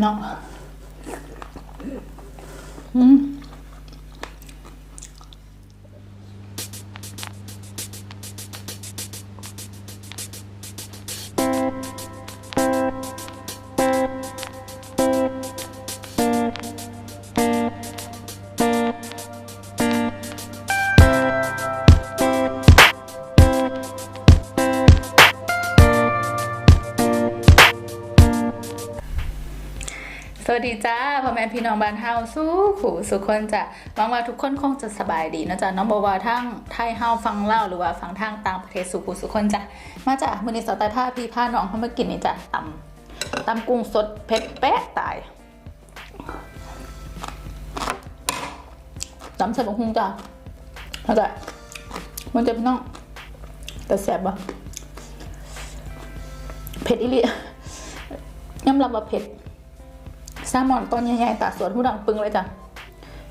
พี่น้องอืม สวัสดีจ้าพ่อแม่พี่น้องบ้านเฮาสู้ขู่สุขคนจะหวังว่าทุกคนคงจะสบายดีนะจ๊ะน้องบอกว่าทั้งไทยเฮาฟังเล่าหรือว่าฟังทางต่างประเทศสุขุสุขคนจ้ะมาจ้ะมื้อนี้สาวตายผ้าพี่ผ้าน้องเขามากินนี่จ้ะตำตำกุ้งสดเผ็ดแป๊ะตายตำใส่บะฮุงจ้ะแล้วก็มันจะพี่น้องแต่แสบปะเผ็ดอีหลียำรับว่าเผ็ด แซลมอนต้นใหญ่ๆตาสวนผู้ดังปึงเลยจ้ะ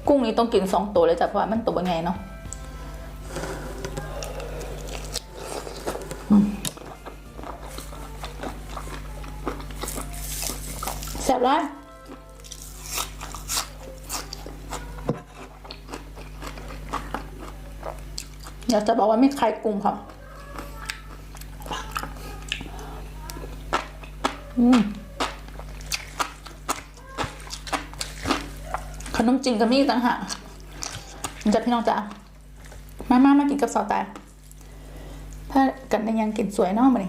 กุ้งนี้ต้องกินสองตัวเลยจ้ะเพราะว่ามันตัวไงเนาะแซ่บร้ายอยากจะบอกว่าไม่คลายกุ้งค่ะอืม ขนมจีนก็มีต่างหากมันจะพี่น้องจ๋ามามามากินกับสาวตายถ้ากันได้ยังกินสวยเนาะมาดิ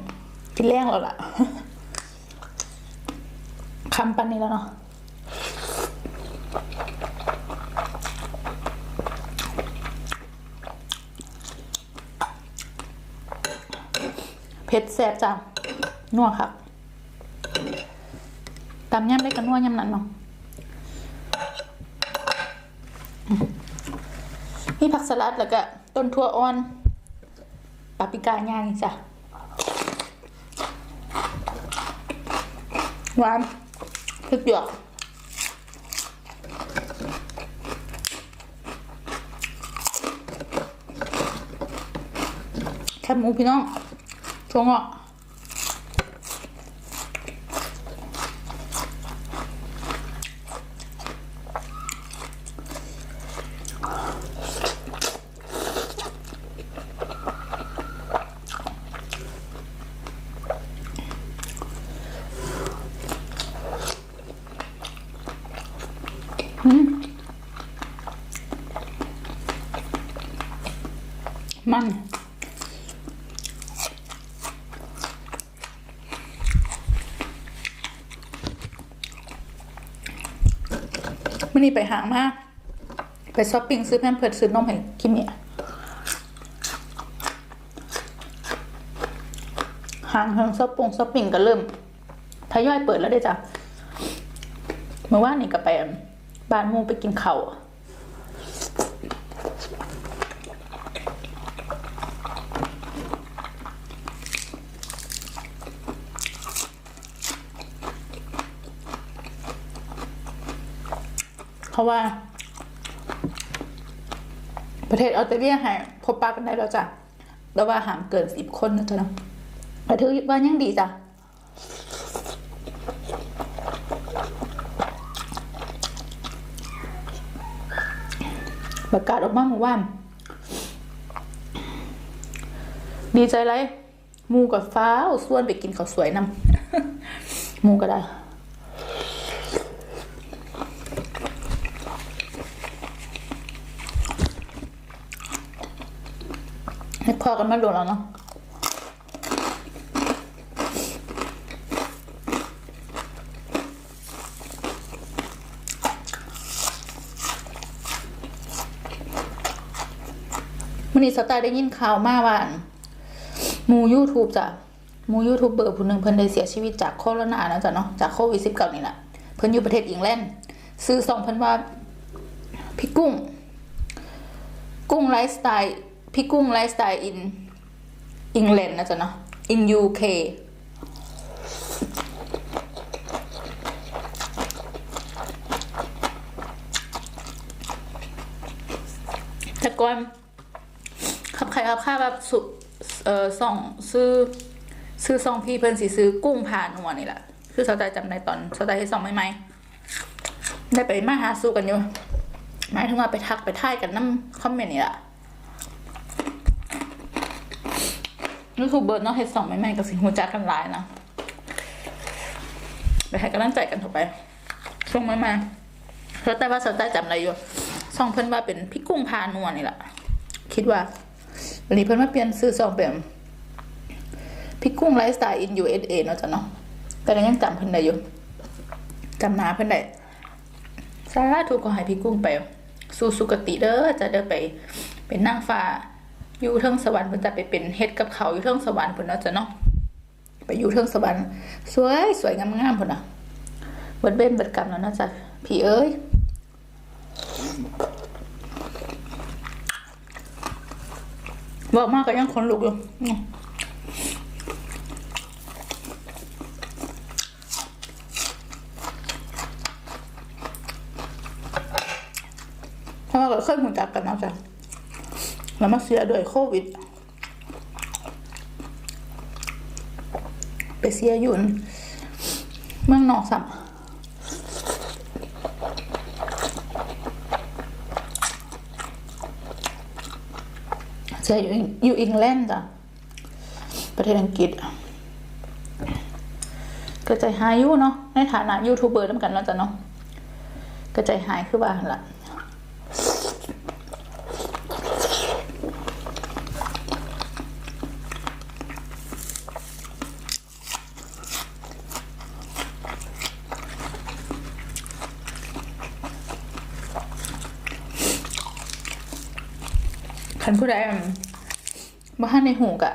กินแรงแล้วล่ะคำปันนี้แล้วเนาะเผ็ดแซ่บจ้ะนัวครับตำย่ำได้กันนัวย่ำนั้นเนาะ มีผักสลัดแล้วก็ต้นทั่วอ่อนปาปริก้าย่างอีจ้ะหวานพริกหยวกแคบหมูพี่น้องช่วงอะมัน มื่อนี้ไปหางมากไปช้อปปิ้งซื้อแพมเพิร์ดซื้อนมให้คิมเมียหางทางช้อปปงช้อปปิ้งก็เริ่มทยอยเปิดแล้วได้จ้ะเมื่อวานนี่ก็ไปบ้านมูไปกินเข่า เพราะว่า ประเทศออสเตรเลียให้พบปะกันได้แล้วจ้ะแล้วว่าหามเกินสิบคนนะจ๊ะเนาะแต่ถือว่ายังดีจ้ะประกาศออกมาเมื่อวาน ดีใจไรมูกับฟ้าส่วนไปกินข้าวสวยนำมูก็ได้ ให้พอกันมาโดนแล้วเนาะมันนี้สไตล์ได้ยินข่าวมาว่าหมูยูทูบจ้ะมูยูทูบเบอร์ผู้หนึ่งเพิ่นได้เสียชีวิตจากโคโรนานะจ๊ะเนาะจากโควิดสิบเก้านี่แหละเพิ่นอยู่ประเทศอังกฤษซื้อซองเพิ่นว่าพี่กุ้ง กุ้งไลฟ์สไตล์ พี่กุ้งไลฟ์สไตล์อินอังกฤษนะจ๊ะเนาะ in UK แต่ก่อนขับใครขับข้าแบบสุเอ่อส่องซื้อซื้อซองพี่เพิ่นสิซื้อกุ้งผ่านัวนี่แหละคือสาวใจจำในตอนสาวใจให้ส่องใหม่ๆได้ไปมาหาสู้กันอยู่หมายถึงว่าไปทักไปท่ายกันน้ำคอมเมนต์นี่แหละ ยูทูบเบอร์นาะเฮดสองใหม่ๆกับสิงหูจักกันหลายนะไปให้กำลังใจกันเถอะไปช่วงใหม่ๆเพราแต่ว่าสนใจจำอะไรอยู่ช่องเพิ่นว่าเป็นพี่กุ้งพานัวนี่แหละคิดว่าวันนี้เพิ่นมาเปลี่ยนซื้อซองเป็นพี่กุ้งไลฟ์สไตล์อิน USA เนาะจ้ะเนาะแต่ก็ยังจำเพิ่นได้อยู่จำนาเพิ่นได้สาธุก็ให้พี่กุ้งไป สู่สุคติเด้อจะเด้อไป เป็นนางฟ้า อยู่เทิงสวรรค์เพิ่นจะไปเป็นเฮ็ดกับเขาอยู่เทิงสวรรค์เพิ่นเนาะจ้ะเนาะไปอยู่เทิงสวรรค์สวยสวยงามๆเพิ่นน่ะเบิดเบ้นเบิดกรรมแล้วเนาะจ้ะพี่เอ้ยบอกมากก็ยังคนลุกอยู่เพราะว่าเคยหุ่นจักกันเนาะจ้ะ แล้วมาเสียด้วยโควิด ไปเสียยู่เมืองนอกสัมเสียอยู่อยู่อังกฤษจ้ะประเทศอังกฤษก็ใจหายอยู่เนาะในฐานะยูทูบเบอร์ด้วยกันแล้วจ้ะเนาะก็ใจายหายคือว่าหั่นละ คันผู้ใดอืมบ้านในหูกะ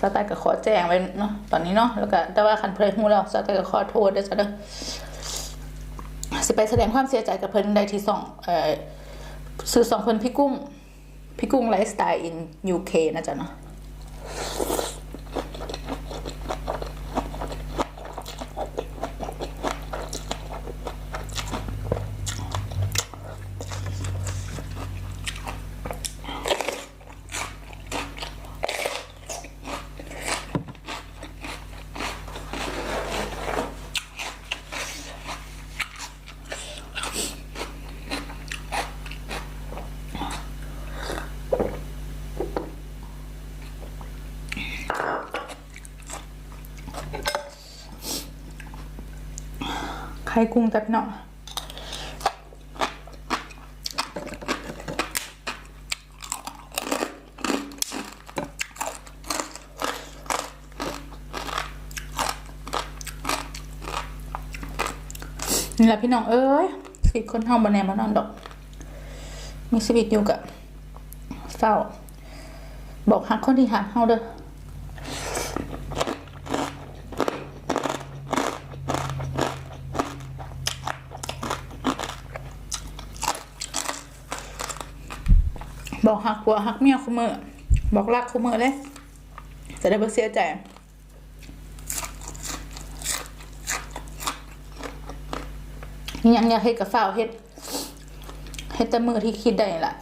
สไตล์ก็ขอแจ้งไว้เนาะตอนนี้เนาะแล้วก็แต่ว่าคันผู้ใดหูแล้วสไตล์ก็ขอโทษด้อจ้ะเด้อสิไปแสดงความเสียใจกับเพิ่นได้ที่สองเอ่อซื้อสองเพิ่นพี่กุ้งพี่กุ้งไลฟ์สไตล์ in UK นะจ๊ะเนาะ ข่กุ้งจัดเนาะนี่แหละพี่น้องเอ้ยชีวิตคนเฮาบ่แน่บ่นอนดอก มีชีวิตอยู่กับเศร้าบอกหักคนที่หักเฮาเด้อ บอกหักผัวหักเมียคุมือบอกรักคุมือเลยจะได้บ่เสียใจยังอยากเฮ็ดกับฝ้าเฮ็ดเฮ็ดแต่มือที่คิดได้ล่ะ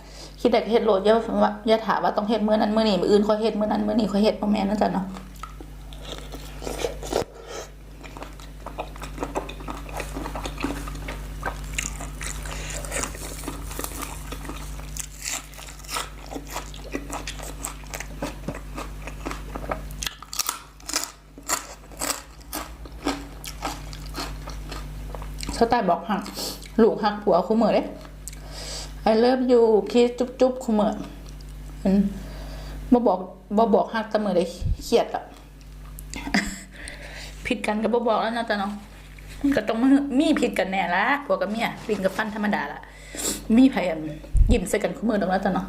คิดได้ก็เฮ็ดโหลดอย่าว่าอย่าถามว่าต้องเฮ็ดมือนั้นมื้อนี้มืออื่นค่อยเฮ็ดมือนั้นมื้อนี้ค่อยเฮ็ดบ่แม่นนั่นจ้ะเนาะ สไตล์บอกหักลูกหักผัวคุเหมือเลยไอเลิฟยูคิดจุ๊บจุ๊บคุเหมือมันบ่บอกบ่บอกหักแต่มือเลยเครียดอะผิดกันกับบ่บอกแล้วนะจ๊ะเนาะก็ต้องมีผิดกันแน่ละผัวกับเมียลิงกับฟันธรรมดาละมีพยายามยิ้มใส่กันคุมือตรงนั้นจ้ะเนาะ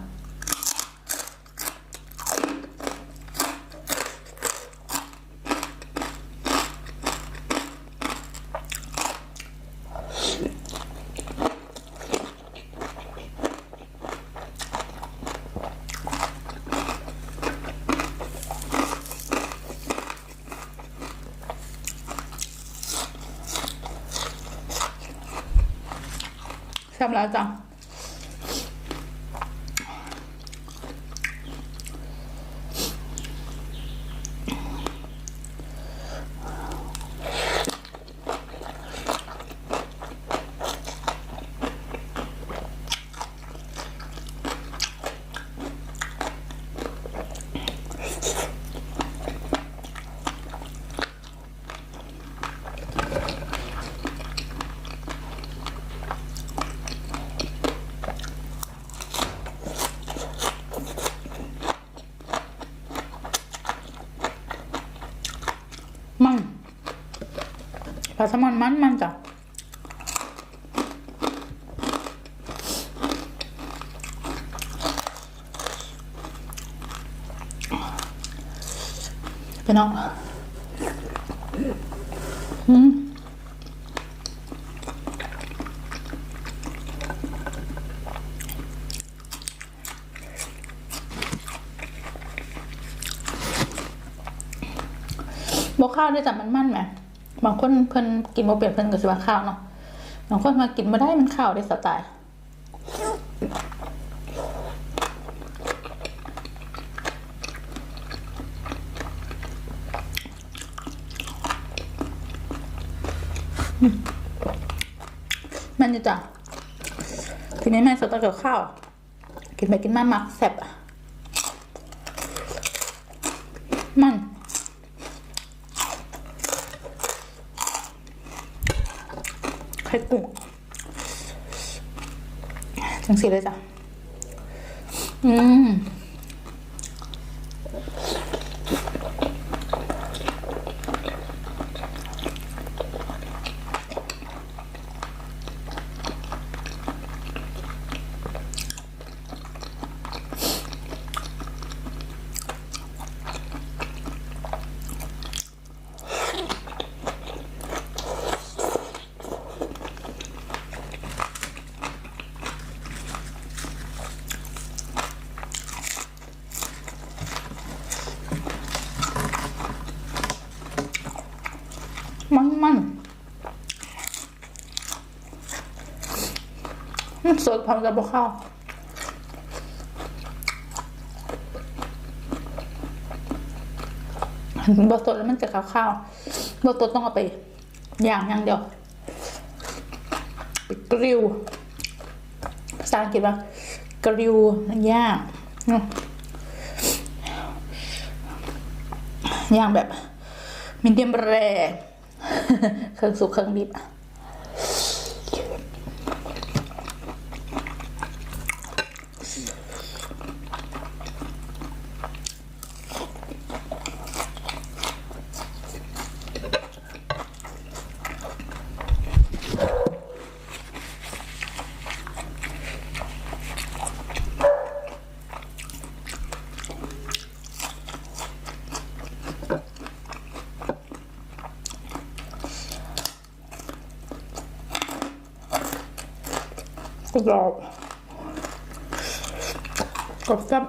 ทำแล้ มันปลาแซลมอนมันมันจ้ะไปเน้อง ข้าวได้แต่มันมันไหมบางคนเพิ่นกินบ่เป็นเพิ่นก็สิว่าข้าวเนาะบางคนมากินบ่ได้มันข้าวได้สไตล์มันจะจ้ะทีนี้แม่สตล์กับข้าว กินไปกินมามักแซ่บอะมัน ไข่กุ้งจังสีเลยจ้ะ อืม สดพร้อมกับข้าวบสดแล้วมันจะขาวข้าวบสดต้องเอาไปย่างอย่างเดียวไปกริวภาษาอังกฤษว่ากริวย่างย่างแบบมีเดียมแรเครื่องสุกเครื่องดิบ กรอบกรอบแซ่บ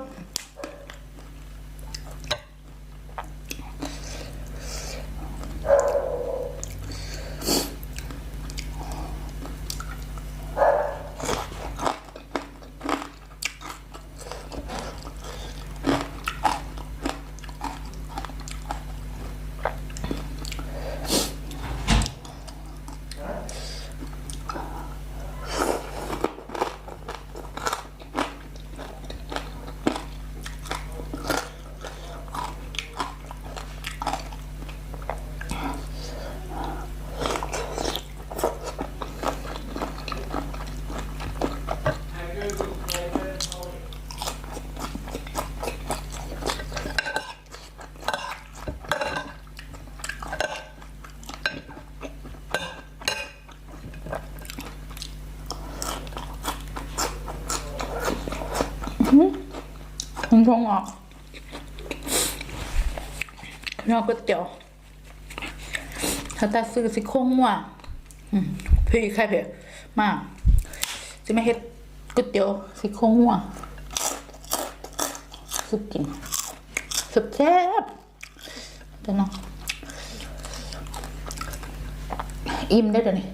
มันชงออกนอกก๋วยเตี๋ยวถ้าตาซื้อสิโครงมั่วอืมพี่ใครเผ็ดมาก จะไม่เฮ็ดก๋วยเตี๋ยวสิโครงมั่วสุดกินสุดแซ่บเดี๋ยวนะอิ่มได้เดี๋ยวนี้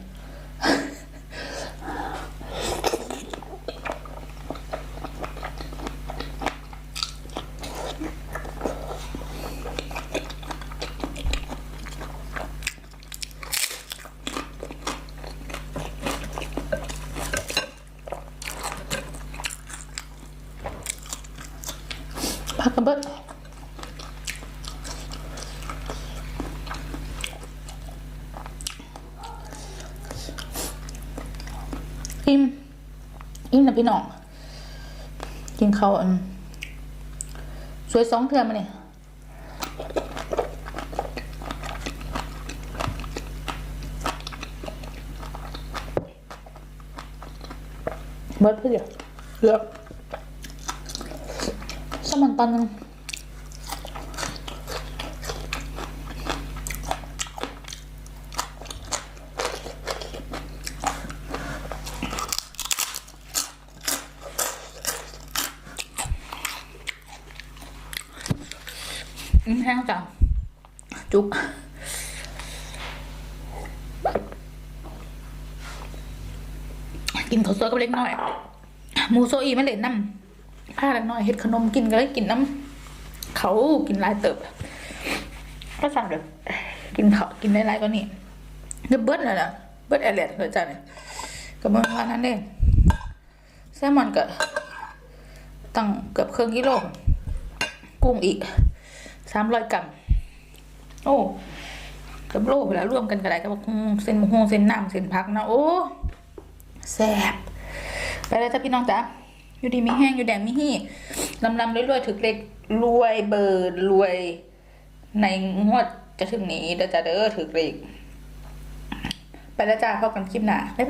อิ่มอิ่มนะพี่น้องกินข้าวอันสวยสองเทือมาเนี่ยเบิดเพื่อเลือกสมันตัน อืมแห้งจังจุกกินข้าวสวยกับเล็กน้อยหมูโซอีไม่เล่นน้ำผ้าเล็กน้อยเฮ็ดขนมกินก็เลยกินน้ำเขากินหลายเติบ ก็สั่งเดี๋ยวกินเขาวกินได้หลายก็นี่เดี๋ยวเบิร์ดเลยนะเบิร์ดแอร์เลดเลยจ้ะเนี่ยกับเมื่อวานนั้นเองแซลมอนก็ตั้งเกือบครึ่งกิโลกุ้งอีก สามร้อยกรัมโอ้กับโลไปแล้วรวมกันก็ได้กับอืมเส้นหมูฮงเส้นน้ำเส้นพักนะโอ้แซ่บไปแล้วจ้ะพี่น้องจ๋าอยู่ดีมีแห้งอยู่แดงมีหี่ลำลำรวยๆถึกเล็กรวยเบิร์ดรวย ในงวดจะถึงนี้เด้อจ้าเด้อถึกเล็กไปแล้วจ้าพบกันคลิปหน้าบ๊ายบาย